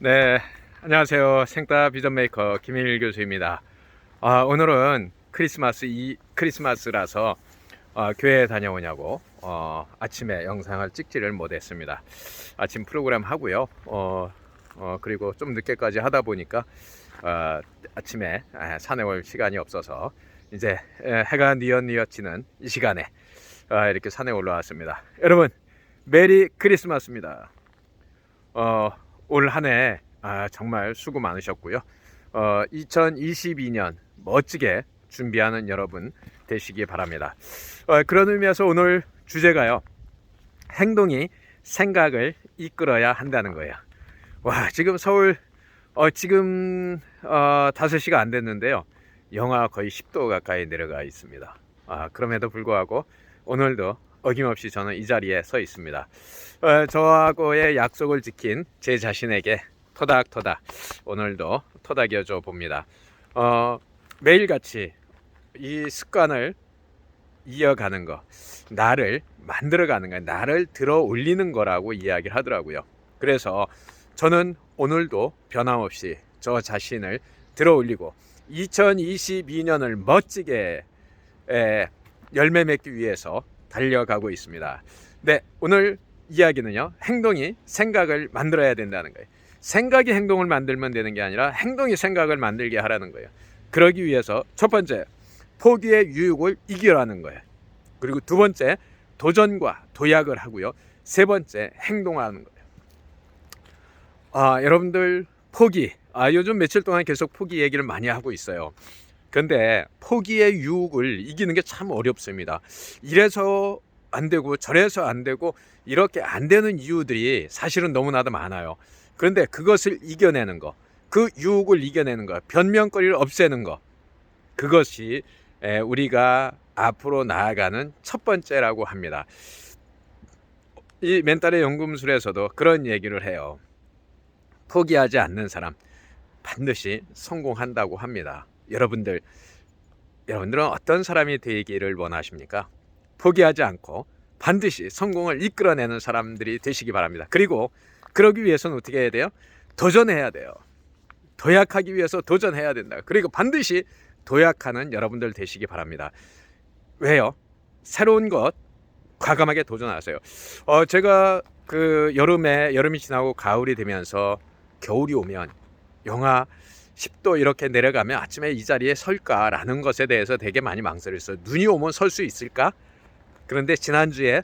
네, 안녕하세요. 생따 비전 메이커 김일 교수입니다. 아, 오늘은 크리스마스 이 크리스마스라서 어, 교회 다녀오냐고 어, 아침에 영상을 찍지를 못했습니다. 아침 프로그램 하고요. 어, 어, 그리고 좀 늦게까지 하다 보니까 어, 아침에 아, 산에 올 시간이 없어서 이제 에, 해가 뉘엿뉘엿지는 이 시간에 아, 이렇게 산에 올라왔습니다. 여러분 메리 크리스마스입니다. 어, 올 한해 아, 정말 수고 많으셨고요. 어, 2022년 멋지게 준비하는 여러분 되시기 바랍니다. 어, 그런 의미에서 오늘 주제가요. 행동이 생각을 이끌어야 한다는 거예요. 와, 지금 서울 어, 지금 어, 5시가 안 됐는데요. 영하 거의 10도 가까이 내려가 있습니다. 아, 그럼에도 불구하고 오늘도 어김없이 저는 이 자리에 서 있습니다. 어, 저하고의 약속을 지킨 제 자신에게 토닥토닥 오늘도 토닥여 줘 봅니다. 어, 매일같이 이 습관을 이어가는 거, 나를 만들어가는 거, 나를 들어 올리는 거라고 이야기를 하더라고요. 그래서 저는 오늘도 변함없이 저 자신을 들어 올리고 2022년을 멋지게 에, 열매 맺기 위해서 달려가고 있습니다. 네, 오늘 이야기는요. 행동이 생각을 만들어야 된다는 거예요. 생각이 행동을 만들면 되는 게 아니라 행동이 생각을 만들게 하라는 거예요. 그러기 위해서 첫 번째, 포기의 유혹을 이기라는 거예요. 그리고 두 번째, 도전과 도약을 하고요. 세 번째, 행동하는 거예요. 아, 여러분들 포기. 아, 요즘 며칠 동안 계속 포기 얘기를 많이 하고 있어요. 근데 포기의 유혹을 이기는 게 참 어렵습니다. 이래서 안 되고 저래서 안 되고 이렇게 안 되는 이유들이 사실은 너무나도 많아요. 그런데 그것을 이겨내는 거, 그 유혹을 이겨내는 거, 변명거리를 없애는 거, 그것이 에, 우리가 앞으로 나아가는 첫 번째라고 합니다. 이 멘탈의 연금술에서도 그런 얘기를 해요. 포기하지 않는 사람 반드시 성공한다고 합니다. 여러분들, 여러분들은 어떤 사람이 되기를 원하십니까? 포기하지 않고 반드시 성공을 이끌어내는 사람들이 되시기 바랍니다. 그리고 그러기 위해서는 어떻게 해야 돼요? 도전해야 돼요. 도약하기 위해서 도전해야 된다. 그리고 반드시 도약하는 여러분들 되시기 바랍니다. 왜요? 새로운 것 과감하게 도전하세요. 어, 제가 그 여름에 여름이 지나고 가을이 되면서 겨울이 오면 영하 10도 이렇게 내려가면 아침에 이 자리에 설까라는 것에 대해서 되게 많이 망설였어요. 눈이 오면 설 수 있을까? 그런데 지난주에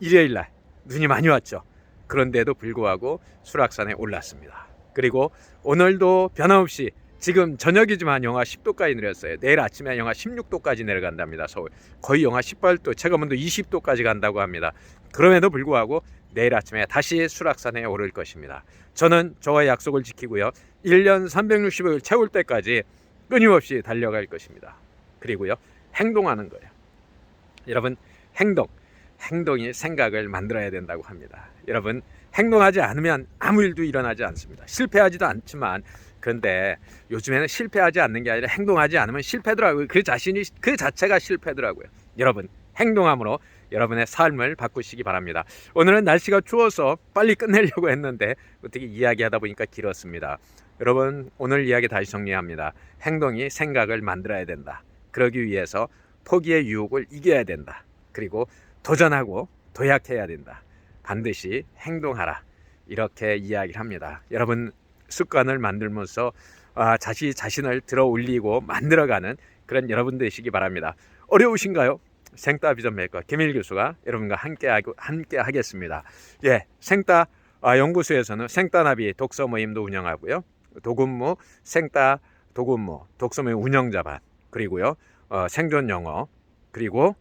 일요일 날 눈이 많이 왔죠. 그런데도 불구하고 수락산에 올랐습니다. 그리고 오늘도 변함없이 지금 저녁이지만 영하 10도까지 내렸어요. 내일 아침에 영하 16도까지 내려간답니다. 서울. 거의 영하 18도, 체감온도 20도까지 간다고 합니다. 그럼에도 불구하고 내일 아침에 다시 수락산에 오를 것입니다. 저는 저와 약속을 지키고요. 1년 365일 채울 때까지 끊임없이 달려갈 것입니다. 그리고요. 행동하는 거예요. 여러분, 행동. 행동이 생각을 만들어야 된다고 합니다. 여러분, 행동하지 않으면 아무 일도 일어나지 않습니다. 실패하지도 않지만 그런데 요즘에는 실패하지 않는 게 아니라 행동하지 않으면 실패더라고요. 그 자신이 그 자체가 실패더라고요. 여러분, 행동함으로 여러분의 삶을 바꾸시기 바랍니다. 오늘은 날씨가 추워서 빨리 끝내려고 했는데 어떻게 이야기하다 보니까 길었습니다. 여러분, 오늘 이야기 다시 정리합니다. 행동이 생각을 만들어야 된다. 그러기 위해서 포기의 유혹을 이겨야 된다. 그리고 도전하고 도약해야 된다. 반드시 행동하라. 이렇게 이야기를 합니다. 여러분 습관을 만들면서 아, 자신 자신을 들어 올리고 만들어가는 그런 여러분 되시기 바랍니다. 어려우신가요? 생따 비전 메이커 김일 교수가 여러분과 함께 하고 함께 하겠습니다. 예, 생따 아, 연구소에서는 생따나비 독서 모임도 운영하고요. 도군무 생따 도군무 독서 모임 운영자반 그리고요 어, 생존 영어 그리고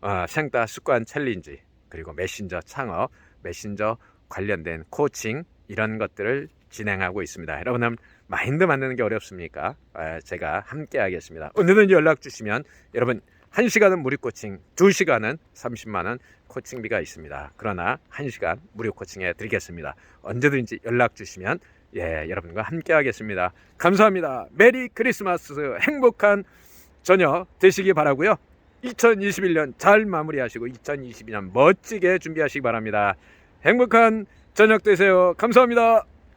어, 생따 습관 챌린지 그리고 메신저 창업 메신저 관련된 코칭 이런 것들을 진행하고 있습니다. 여러분 은 마인드 만드는 게 어렵습니까? 아, 제가 함께 하겠습니다. 오늘은 연락 주시면 여러분 1시간은 무료 코칭, 2시간은 30만 원 코칭비가 있습니다. 그러나 1시간 무료 코칭해 드리겠습니다. 언제든지 연락 주시면 예, 여러분과 함께 하겠습니다. 감사합니다. 메리 크리스마스 행복한 저녁 되시기 바라고요. 2021년 잘 마무리하시고 2022년 멋지게 준비하시기 바랍니다. 행복한 저녁 되세요. 감사합니다.